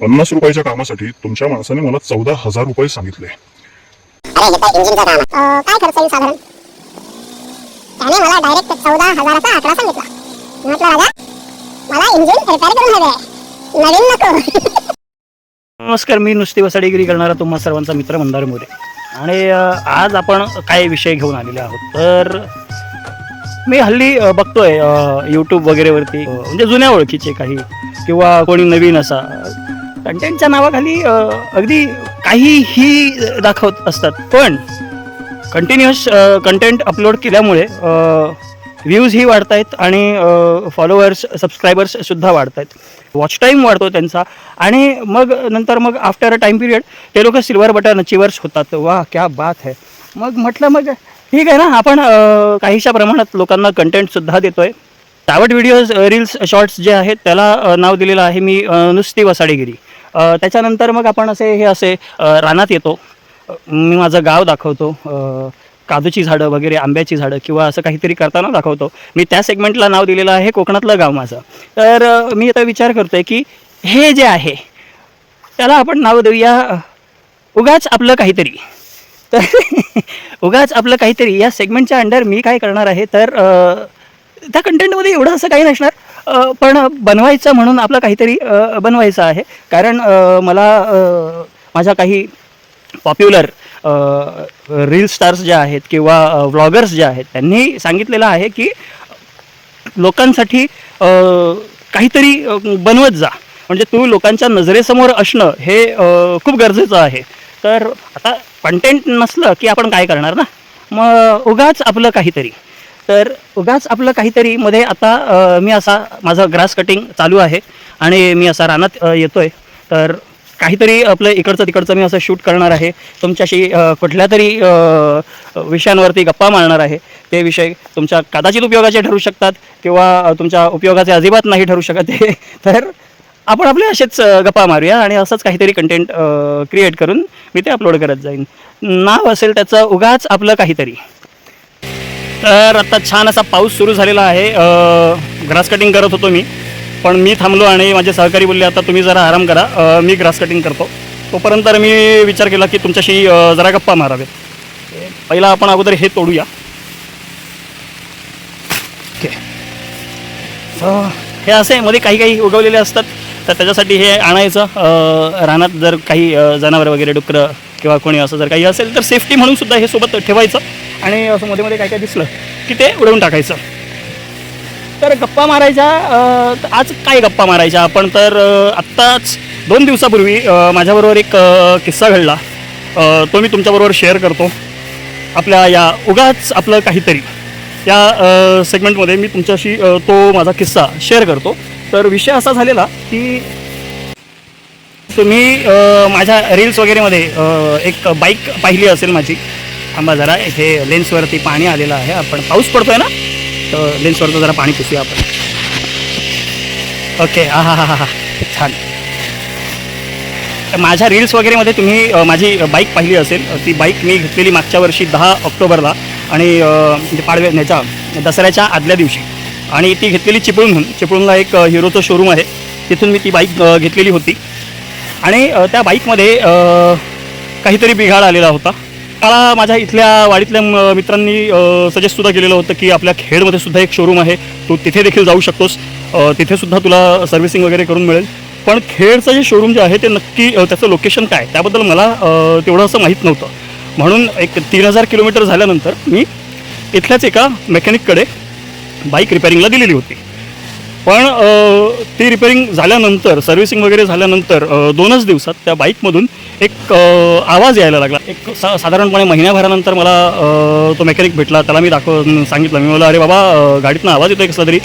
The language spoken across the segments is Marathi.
पन्नास रुपयाच्या कामासाठी तुमच्या माणसाने मला चौदा हजार रुपये सांगितले. अरे हे तर इंजिनचं काम आहे? अं, काय खर्च येईल साधारण? त्याने मला डायरेक्ट चौदा हजाराचा आकडा सांगितला. म्हटलं राजा मला इंजिन रिपेअर करून हवे आहे. नवीन नको. नमस्कार मी नुसती वसाडेगिरी करणारा तुम्हा सर्वांचा मित्र मंदार मोरे. आणि अ, आज आपण काय विषय घेऊन आलेले आहोत. तर मी हल्ली अ, बघतोय यूट्यूब वगैरेवरती अ, म्हणजे जुन्या ओळखीचे काही किंवा कोणी नवीन असा कंटेंटच्या नावाखाली अगदी काहीही दाखवत असतात. पण कंटिन्युअस कंटेंट अपलोड केल्यामुळे व्ह्यूजही वाढत आहेत आणि फॉलोअर्स सबस्क्रायबर्स सुद्धा वाढत आहेत वॉच टाईम वाढतो त्यांचा आणि मग नंतर मग आफ्टर अ टाईम पिरियड ते लोक सिल्वर बटन अचिवर्स होतात. वा क्या बात है. मग म्हटलं मग ठीक आहे ना आपण काहीशा प्रमाणात लोकांना कंटेंटसुद्धा देतो आहे तावट व्हिडिओज रील्स शॉर्ट्स जे आहेत त्याला नाव दिलेलं आहे मी नुसती वसाडेगिरी. त्याच्यानंतर मग आपण असे हे असे रानात येतो. मी माझं गाव दाखवतो. काजूची झाडं वगैरे आंब्याची झाडं किंवा असं काहीतरी करताना दाखवतो. मी त्या सेगमेंटला नाव दिलेलं आहे कोकणातलं गाव माझं. तर मी आता विचार करतोय की हे जे आहे त्याला आपण नाव देऊया उगाच आपलं काहीतरी. तर उगाच आपलं काहीतरी. या सेगमेंटच्या अंडर मी काय करणार आहे? तर त्या कंटेंटमध्ये एवढं असं काही नसणार. पण बनवायचं म्हणून आपलं काहीतरी बनवायचं आहे. कारण मला माझ्या काही पॉप्युलर रील स्टार्स ज्या आहेत किंवा व्लॉगर्स जे आहेत त्यांनी सांगितलेलं आहे की लोकांसाठी काहीतरी बनवत जा. म्हणजे तू लोकांच्या नजरेसमोर असणं हे खूप गरजेचं आहे. तर आता कंटेंट नसलं की आपण काय करणार ना? मग उगाच आपलं काहीतरी. तर उगाच आपलं काहीतरी मध्ये आता मी असा माझं ग्रास कटिंग चालू आहे आणि मी असा रानात येतो आहे तर काहीतरी आपलं इकडचं तिकडचं मी असं शूट करणार आहे. तुमच्याशी कुठल्या तरी विषयांवरती गप्पा मारणार आहे. ते विषय तुमच्या कदाचित उपयोगाचे ठरू शकतात किंवा तुमच्या उपयोगाचे अजिबात नाही ठरू शकत ते. तर आपण आपले असेच गप्पा मारूया आणि असंच काहीतरी कंटेंट क्रिएट करून मी ते अपलोड करत जाईन. नाव असेल त्याचं उगाच आपलं काहीतरी. तर आता छान असा पाऊस सुरू झालेला आहे. ग्रास कटिंग करत होतो मी. पण मी थांबलो आणि माझे सहकारी बोलले आता तुम्ही जरा आराम करा. मी ग्रास कटिंग करतो. तोपर्यंत मी विचार केला की तुमच्याशी जरा गप्पा मारावे पहिला आपण अगोदर हे तोडूया. ओके. हे असे मध्ये काही काही उगवलेले असतात. तर त्याच्यासाठी हे आणायचं. रानात जर काही जनावरं वगैरे डुकरं किंवा कोणी असं जर काही असेल तर सेफ्टी म्हणून सुद्धा हे सोबत ठेवायचं. आणि असं मध्ये मध्ये काय काय दिसलं की ते उडवून टाकायचं. तर गप्पा मारायच्या आज काय गप्पा मारायच्या? आपण तर आत्ताच दोन दिवसापूर्वी माझ्याबरोबर एक किस्सा घडला. तो मी तुमच्याबरोबर शेअर करतो. आपल्या या उगाच आपलं काहीतरी. या सेगमेंटमध्ये मी तुमच्याशी तो माझा किस्सा शेअर करतो. तर विषय असा झालेला की तुम्ही माझ्या रील्स वगैरेमध्ये एक बाईक पाहिली असेल माझी. थांबा जरा इथे लेन्सवरती पाणी आलेलं आहे. आपण पाऊस पडतो आहे ना? तर लेन्सवरचं जरा पाणी पुसूया आपण. ओके हा हा हा हा हा. छान. माझ्या रील्स वगैरेमध्ये तुम्ही माझी बाईक पाहिली असेल. ती बाईक मी घेतलेली मागच्या वर्षी दहा ऑक्टोबरला. आणि म्हणजे पाडव्या ह्याच्या दसऱ्याच्या आदल्या दिवशी. आणि ती घेतलेली चिपळूणहून चिपळूणला एक हिरोचं शोरूम आहे. तिथून मी ती बाईक घेतलेली होती. आणि त्या बाईकमध्ये काहीतरी बिघाड आलेला होता. मला माझ्या इथल्या वाडीतल्या म- मित्रांनी सजेस्टसुद्धा केलेलं होतं की आपल्या खेडमध्ये सुद्धा एक शोरूम आहे. तू तिथे देखील जाऊ शकतोस. तिथेसुद्धा तुला सर्व्हिसिंग वगैरे करून मिळेल. पण खेडचं जे शोरूम जे आहे ते नक्की त्याचं लोकेशन काय? त्याबद्दल मला तेवढं असं माहीत नव्हतं. म्हणून एक तीन हजार किलोमीटर झाल्यानंतर मी इथल्याच एका मेकॅनिककडे बाईक रिपेअरिंगला दिलेली होती. पण ती रिपेअरिंग झाल्यानंतर सर्व्हिसिंग वगैरे झाल्यानंतर दोनच दिवसात त्या बाईकमधून एक आवाज यायला लागला. एक सा साधारणपणे महिन्याभरानंतर मला तो मेकॅनिक भेटला. त्याला मी दाखव सांगितलं. मी मला अरे बाबा गाडीतनं आवाज येतो कसला तरी.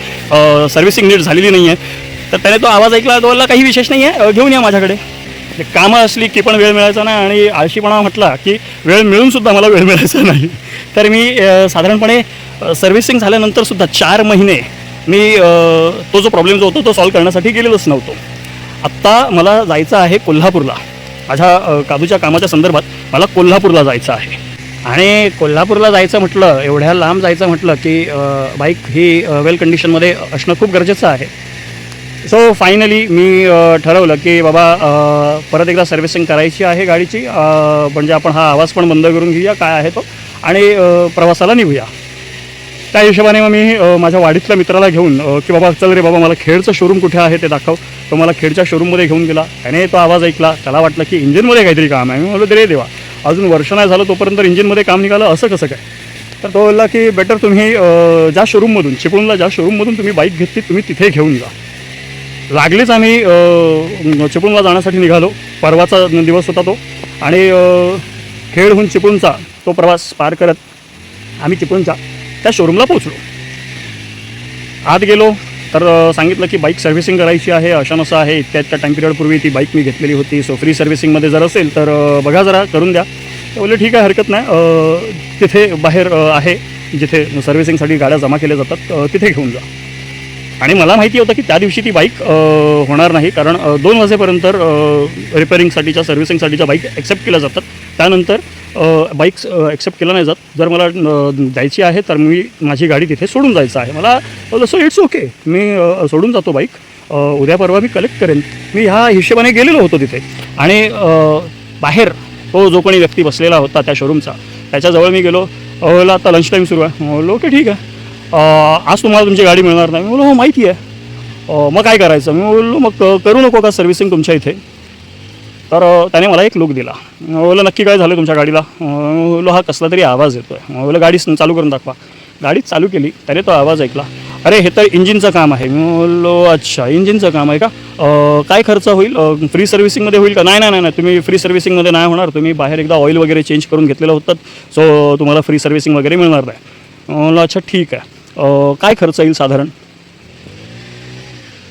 सर्व्हिसिंग नीट झालेली नाही आहे तर त्याने तो आवाज ऐकला. तो बोलला काही विशेष नाही आहे घेऊन या माझ्याकडे. म्हणजे कामं असली की पण वेळ मिळायचा नाही आणि आळशीपणा म्हटला की वेळ मिळूनसुद्धा मला वेळ मिळायचा नाही. तर मी साधारणपणे सर्व्हिसिंग झाल्यानंतरसुद्धा चार महिने मी तो जो प्रॉब्लेम जो होतो तो सॉल्व्ह करण्यासाठी गेलेलोच नव्हतो. आत्ता मला जायचं आहे कोल्हापूरला. माझ्या काजूच्या कामाच्या संदर्भात मला कोल्हापूरला जायचं आहे. आणि कोल्हापूरला जायचं म्हटलं एवढ्या लांब जायचं म्हटलं की बाईक ही वेल कंडिशनमध्ये असणं खूप गरजेचं आहे. सो फायनली मी ठरवलं की बाबा परत एकदा सर्व्हिसिंग करायची आहे गाडीची म्हणजे आपण हा आवाज पण बंद करून घेऊया काय आहे तो आणि प्रवासाला निघूया. त्या हिशोबाने मग मी माझ्या वाडीतल्या मित्राला घेऊन की बाबा चल रे बाबा मला खेडचं शोरूम कुठे आहे ते दाखव. तो मला खेडच्या शोरूममध्ये घेऊन गेला. त्याने तो आवाज ऐकला. त्याला वाटलं की इंजिनमध्ये काहीतरी काम आहे. मी म्हणलो रे देवा अजून वर्ष नाही झालं तोपर्यंत इंजिनमध्ये काम निघालं असं कसं काय? तर तो बोलला की बेटर तुम्ही ज्या शोरूममधून चिपळूणला ज्या शोरूममधून तुम्ही बाईक घेतली तुम्ही तिथे घेऊन जा. लागलीच आम्ही चिपळूणला जाण्यासाठी निघालो. परवाचा दिवस होता तो. आणि खेळहून चिपळूणचा तो प्रवास पार करत आम्ही चिपळूणचा त्या शोरूमला पोहोचलो. आत गेलो तर सांगितलं की बाईक सर्व्हिसिंग करायची आहे अशा नसं आहे इतक्या इतक्या टाईम पिरियडपूर्वी ती बाईक मी घेतलेली होती सो फ्री सर्व्हिसिंगमध्ये जर असेल तर बघा जरा करून द्या. बोलले ठीक आहे हरकत नाही. तिथे बाहेर आहे जिथे सर्व्हिसिंगसाठी गाड्या जमा केल्या जातात तिथे घेऊन जा. आणि मला माहिती होतं की त्या दिवशी ती बाईक होणार नाही कारण दोन वाजेपर्यंत रिपेअरिंगसाठीच्या सर्व्हिसिंगसाठीच्या बाईक ॲक्सेप्ट केल्या जातात. त्यानंतर बाईक्स ॲक्सेप्ट केला नाही जात. जर मला जायची आहे तर मी माझी गाडी तिथे सोडून जायचं आहे. मला सो इट्स ओके मी सोडून जातो बाईक. उद्या परवा मी कलेक्ट करेन. मी ह्या हिशेबाने गेलेलो होतो तिथे. आणि बाहेर तो जो कोणी व्यक्ती बसलेला होता त्या शोरूमचा त्याच्याजवळ मी गेलो. ओला आता लंच टाईम सुरू आहे. बोललो ओके ठीक आहे. आज तुम्हाला तुमची गाडी मिळणार नाही. मी हो माहिती आहे. मग काय करायचं? मी बोललो मग करू नको का सर्व्हिसिंग तुमच्या इथे? तर त्याने मला एक लुक दिला. ओला नक्की काय झालं तुमच्या गाडीला? ओला बोललो हा कसला तरी आवाज येतो आहे ओला गाडी चालू करून दाखवा. गाडी चालू केली त्याने तो आवाज ऐकला. अरे हे तर इंजिनचं काम आहे. मी बोललो अच्छा इंजिनचं काम आहे का? काय खर्च होईल? फ्री सर्व्हिसिंगमध्ये होईल का? नाही नाही नाही नाही तुम्ही फ्री सर्व्हिसिंगमध्ये नाही होणार. तुम्ही बाहेर एकदा ऑइल वगैरे चेंज करून घेतलेलं होतं. सो तुम्हाला फ्री सर्व्हिसिंग वगैरे मिळणार नाही. म्हणलं अच्छा ठीक आहे. काय खर्च येईल साधारण?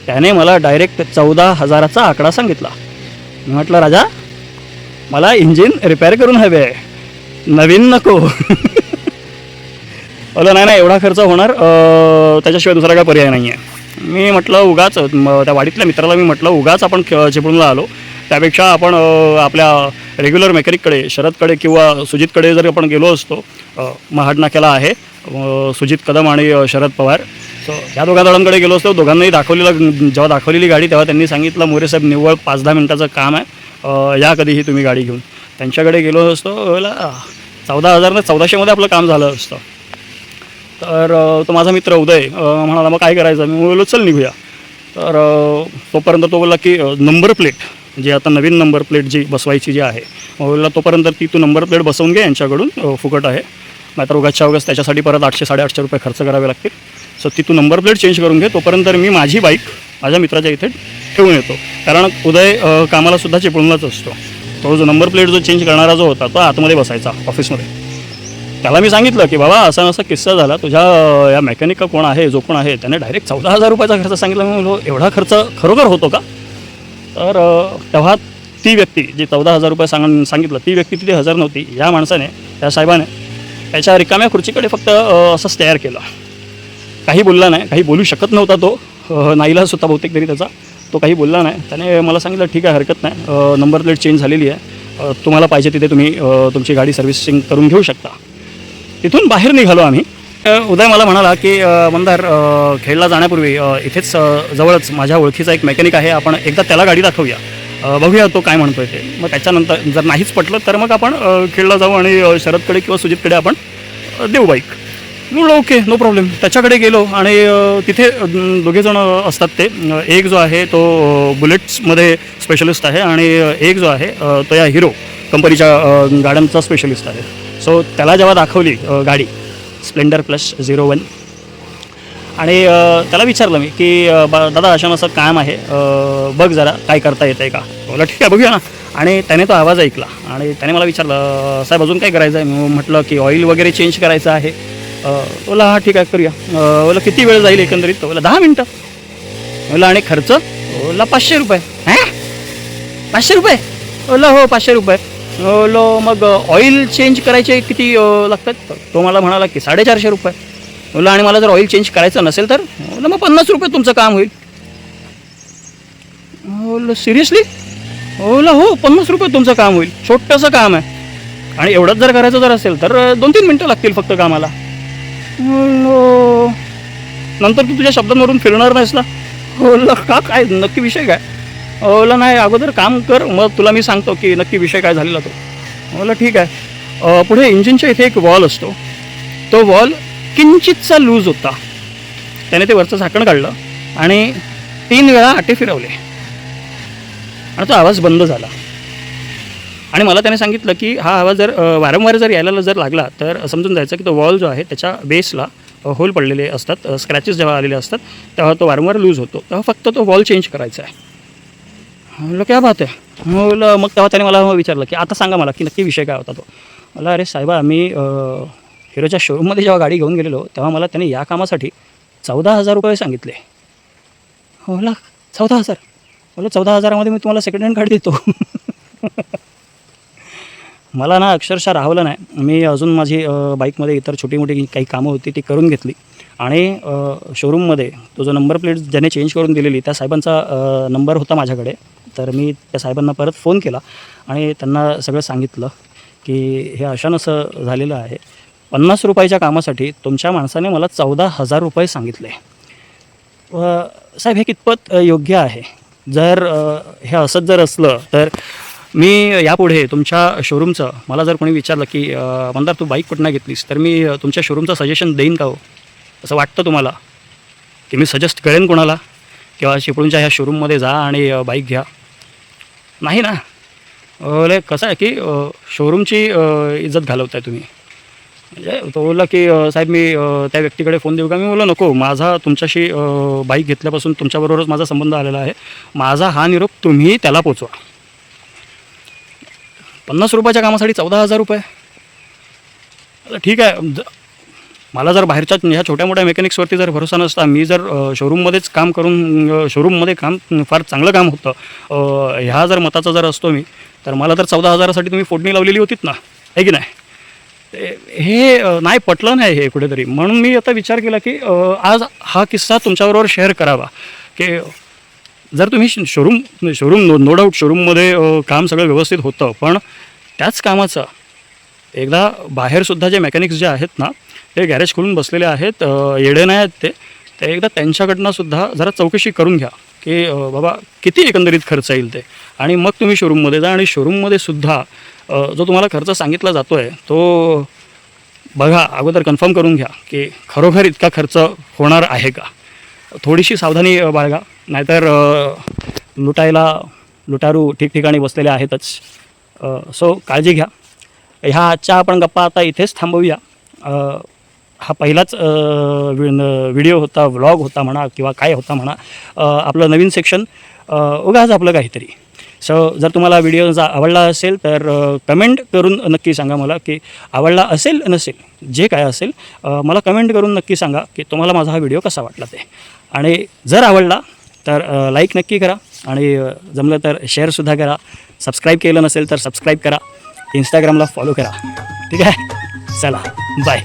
त्याने मला डायरेक्ट चौदा हजाराचा आकडा सांगितला. मी म्हटलं राजा मला इंजिन रिपेअर करून हवे आहे. नवीन नको. अलं नाही नाही एवढा खर्च होणार त्याच्याशिवाय दुसरा काय पर्याय नाही आहे मी म्हटलं उगाच त्या वाडीतल्या मित्राला मी म्हटलं उगाच आपण चिपळूनला चिपळूणला आलो. त्यापेक्षा आपण आपल्या रेग्युलर मेकॅनिककडे शरदकडे किंवा सुजितकडे जर आपण गेलो असतो अं, महाड नाक्याला आहे सुजित कदम आणि शरद पवार सो ह्या दोघा जणांकडे गेलो असतो दोघांनाही दाखवलेलं जेव्हा दाखवलेली गाडी तेव्हा त्यांनी सांगितलं मोरे साहेब निव्वळ पाच दहा मिनिटाचं काम आहे. या कधीही तुम्ही गाडी घेऊन. त्यांच्याकडे गेलो असतो चौदा हजार ना चौदाशेमध्ये आपलं काम झालं असतं. तर तो माझा मित्र उदय म्हणाला मग काय करायचं? मी बोललो चल निघूया. तर तोपर्यंत तो बोलला की नंबर प्लेट जी आता नवीन नंबर प्लेट जी बसवायची जी आहे मग बोलला तोपर्यंत ती तू नंबर प्लेट बसवून घे यांच्याकडून फुकट आहे. नाहीतर उगाच्या उगाच त्याच्यासाठी परत आठशे साडेआठशे रुपये खर्च करावे लागतील. सो ती तू नंबर प्लेट चेंज करून घे. तोपर्यंत मी माझी बाईक माझ्या मित्राच्या इथे ठेवून येतो. कारण उदय कामालासुद्धा चिपळूनलाच असतो. तो जो नंबर प्लेट जो चेंज करणारा जो होता तो आतमध्ये बसायचा ऑफिसमध्ये त्याला मी सांगितलं की बाबा असा असा किस्सा झाला. तुझ्या या मेकॅनिक कोण आहे जो कोण आहे? त्याने डायरेक्ट चौदा हजार रुपयाचा खर्च सांगितला. मी म्हणलो एवढा खर्च खरोखर होतो का? तर तेव्हा ती व्यक्ती जी चौदा हजार रुपये सांग सांगितलं ती व्यक्ती तिथे हजर नव्हती. या माणसाने त्या साहेबाने त्याच्या रिकाम्या खुर्चीकडे फक्त असंच तयार केलं. काही बोलला नाही. काही बोलू शकत नव्हता तो. नाईला होता बहुतेक तरी त्याचा तो काही बोलला नाही. त्याने मला सांगितलं ठीक आहे हरकत नाही. नंबर प्लेट चेंज झालेली आहे. तुम्हाला पाहिजे तिथे तुम्ही तुमची गाडी सर्व्हिसिंग करून घेऊ शकता. तिथून बाहेर निघालो आम्ही. उदय मला म्हणाला की मंदार खेळला जाण्यापूर्वी इथेच जवळच माझ्या ओळखीचा एक मेकॅनिक आहे. आपण एकदा त्याला गाडी दाखवूया. बघूया तो काय म्हणतोय ते. मग त्याच्यानंतर जर नाहीच पटलं तर मग आपण खेळला जाऊ आणि शरदकडे किंवा सुजितकडे आपण देऊ बाईक म्हणलं ओके नो प्रॉब्लेम त्याच्याकडे गेलो आणि तिथे दोघेजण असतात ते. एक जो आहे तो बुलेट्समध्ये स्पेशलिस्ट आहे आणि एक जो आहे तो या हिरो कंपनीच्या गाड्यांचा स्पेशलिस्ट आहे. सो त्याला जेव्हा दाखवली गाडी स्प्लेंडर प्लस झिरो वन आणि त्याला विचारलं मी की बा दादा अशा असं काम आहे बघ जरा काय करता येतं आहे का बोला ठीक आहे बघूया ना. आणि त्याने तो आवाज ऐकला आणि त्याने मला विचारलं साहेब अजून काय करायचं आहे म्हटलं की ऑइल वगैरे चेंज करायचं आहे. बोला हा ठीक आहे करूया. बोला किती वेळ जाईल एकंदरीत? बोला दहा मिनटं. बोला आणि खर्च? बोला पाचशे रुपये. हां? पाचशे रुपये? बोला हो पाचशे रुपये. बोलो मग ऑइल चेंज करायचे किती लागतात? तो मला म्हणाला की साडेचारशे रुपये. बोला आणि मला जर ऑइल चेंज करायचं नसेल तर बोला मग पन्नास रुपये तुमचं काम होईल. बोल सिरियसली बोला हो पन्नास रुपये तुमचं काम होईल. छोटंसं काम आहे. आणि एवढंच जर करायचं जर असेल तर दोन तीन मिनटं लागतील फक्त कामाला. नंतर तू तुझ्या शब्दांवरून फिरणार नाहीस ना? ओला का काय नक्की विषय काय? ओला नाही अगोदर काम कर मग तुला मी सांगतो की नक्की विषय काय झालेला तो. ओला ठीक आहे. पुढे इंजिनच्या इथे एक वॉल असतो. तो वॉल किंचितचा लूज होता. त्याने ते वरचं झाकण काढलं आणि तीन वेळा आटे फिरवले. आणि तो आवाज बंद झाला. आणि मला त्याने सांगितलं की हा आवाज जर वारंवार जर यायला जर लागला तर समजून जायचं की तो वॉल जो आहे त्याच्या बेसला होल पडलेले असतात स्क्रॅचेस जेव्हा आलेले असतात तेव्हा तो वारंवार लूज होतो. तेव्हा फक्त तो वॉल चेंज करायचा आहे. म्हणलं क्या बात आहे म्हणलं मग तेव्हा त्याने मला विचारलं की आता सांगा मला की नक्की विषय काय होता तो? मला अरे साहेबा आम्ही हिरोच्या शोरूममध्ये जेव्हा गाडी घेऊन गेलेलो तेव्हा मला त्याने या कामासाठी चौदा हजार रुपये सांगितले. मला चौदा हजार? बोला चौदा हजारामध्ये मी तुम्हाला सेकंड हँड गाडी देतो. मला ना अक्षरशः राहवलं नाही. मी अजून माझी बाईकमध्ये इतर छोटी मोठी काही कामं होती ती करून घेतली. आणि शोरूममध्ये तो जो नंबर प्लेट ज्याने चेंज करून दिलेली त्या साहेबांचा नंबर होता माझ्याकडे. तर मी त्या साहेबांना परत फोन केला आणि त्यांना सगळं सांगितलं की हे अशान असं झालेलं आहे. पन्नास रुपयाच्या कामासाठी तुमच्या माणसाने मला चौदा हजार रुपये सांगितले. साहेब हे कितपत योग्य आहे? जर हे असंच जर असलं तर मी यापुढे तुमच्या शोरूमचं मला जर कोणी विचारलं की मंदार तू बाईक कुठनं घेतलीस? तर मी तुमच्या शोरूमचं सजेशन देईन का हो? असं वाटतं तुम्हाला? की मी सजेस्ट करेन कोणाला? किंवा चिपळूणच्या ह्या शोरूममध्ये जा आणि बाईक घ्या. नाही ना. अरे कसं आहे की शोरूमची इज्जत इज्जत घालवताय तुम्ही. म्हणजे तो बोलला की साहेब मी त्या व्यक्तीकडे फोन देऊ का? मी बोललो नको. माझा तुमच्याशी बाईक घेतल्यापासून तुमच्याबरोबरच माझा संबंध आलेला आहे. माझा हा निरोप तुम्ही त्याला पोचवा. पन्नास रुपयाच्या कामासाठी चौदा हजार रुपये. आता ठीक आहे ज- मला जर बाहेरच्या ह्या छोट्या मोठ्या मेकॅनिक्सवरती जर भरोसा नसता मी जर शोरूममध्येच काम करून शोरूममध्ये काम फार चांगलं काम होतं ह्या जर मताचा जर असतो मी तर मला तर चौदा हजारासाठी तुम्ही फोडणी लावलेली होतीत ना? आहे की नाही? ते- हे नाही पटलं नाही हे कुठेतरी. म्हणून मी आता विचार केला की आज हा किस्सा तुमच्याबरोबर शेअर करावा. की जर तुम्ही showroom showroom no no doubt शोरूममध्ये काम सगळं व्यवस्थित होतं पण त्याच कामाचं एकदा बाहेरसुद्धा जे मेकॅनिक्स जे आहेत ना ते गॅरेज खोलून बसलेले आहेत येडे नाही आहेत ते ते एकदा त्यांच्याकडनं सुद्धा जरा चौकशी करून घ्या की बाबा किती एकंदरीत खर्च येईल ते. आणि मग तुम्ही शोरूममध्ये जा आणि शोरूममध्ये सुद्धा जो तुम्हाला खर्च सांगितला जातो आहे तो बघा अगोदर कन्फर्म करून घ्या की खरोखर इतका खर्च होणार आहे का. थोडीशी सावधानी बाळगा. नाहीतर लुटायला लुटारू ठिकठिकाणी बसलेले आहेतच. सो काळजी घ्या. ह्या आजच्या आपण गप्पा आता इथेच थांबवूया. हा पहिलाच वि- न- व्हिडिओ होता व्लॉग होता म्हणा किंवा काय होता म्हणा आपलं नवीन सेक्शन उगाच आपलं काहीतरी. सो जर तुम्हाला व्हिडिओ जा आवडला असेल तर कमेंट करून नक्की सांगा मला की आवडला असेल नसेल जे काय असेल मला कमेंट करून नक्की सांगा की तुम्हाला माझा हा व्हिडिओ कसा वाटला ते. आणि जर आवडला तर लाईक नक्की करा आणि जमलं तर शेअरसुद्धा करा. सबस्क्राईब केलं नसेल तर सबस्क्राईब करा. इंस्टाग्रामला फॉलो करा. ठीक आहे? चला. बाय